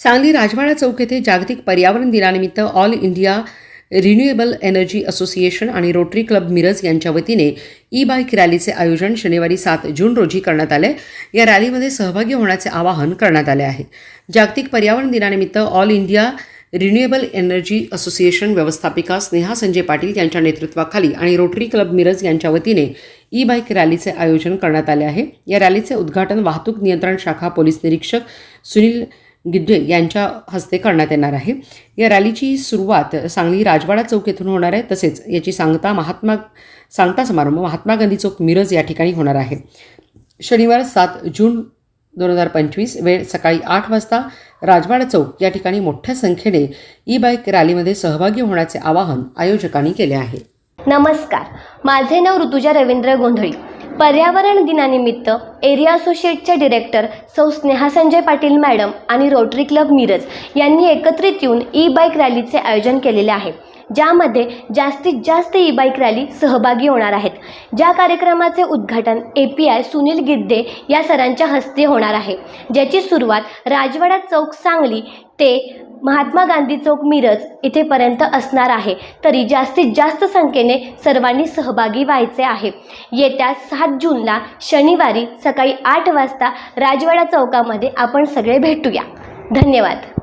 सांगली राजवाडा चौक येथे जागतिक पर्यावरण दिनानिमित्त all India renewable energy association आणि रोटरी क्लब मिरज यांच्या वतीने ई बाईक रॅलीचे आयोजन शनिवारी सात जून रोजी करण्यात आले. या रॅलीमध्ये सहभागी होण्याचे आवाहन करण्यात आले आहे. जागतिक पर्यावरण दिनानिमित्त all India renewable energy association व्यवस्थापिका Sneha Sanjay Patil यांच्या नेतृत्वाखाली आणि रोटरी क्लब मिरज यांच्या वतीने ई बाईक रॅलीचे आयोजन करण्यात आले आहे. या रॅलीचे उद्घाटन वाहतूक नियंत्रण शाखा पोलीस निरीक्षक सुनील गिद्धे यांच्या हस्ते करण्यात येणार आहे. या रॅलीची सुरुवात सांगली राजवाडा चौक येथून होणार आहे. तसेच याची सांगता महात्मा सांगता समारंभ महात्मा गांधी चौक मिरज या ठिकाणी होणार आहे. शनिवार सात जून दोन हजार पंचवीस वेळ सकाळी आठ वाजता राजवाडा चौक या ठिकाणी मोठ्या संख्येने ई बाईक रॅलीमध्ये सहभागी होण्याचे आवाहन आयोजकांनी केले आहे. नमस्कार. माझे नाव ऋतुजा रवींद्र गोंधळी. पर्यावरण दिनानिमित्त एरिया असोसिएटचे डिरेक्टर सौ स्नेहा संजय पाटील मॅडम आणि रोटरी क्लब मिरज यांनी एकत्रित येऊन ई बाईक रॅलीचे आयोजन केलेले आहे ज्यामध्ये जास्तीत जास्त ई बाईक रॅली सहभागी होणार आहेत. ज्या कार्यक्रमाचे उद्घाटन A P I Sunil Gidde या सरांच्या हस्ते होणार आहे ज्याची सुरुवात राजवाडा चौक सांगली ते महात्मा गांधी चौक मिरज इथेपर्यंत असणार आहे. तरी जास्तीत जास्त संख्येने सर्वांनी सहभागी व्हायचे आहे. येत्या सात जूनला शनिवारी सकाळी आठ वाजता राजवाडा चौकामध्ये आपण सगळे भेटूया. धन्यवाद.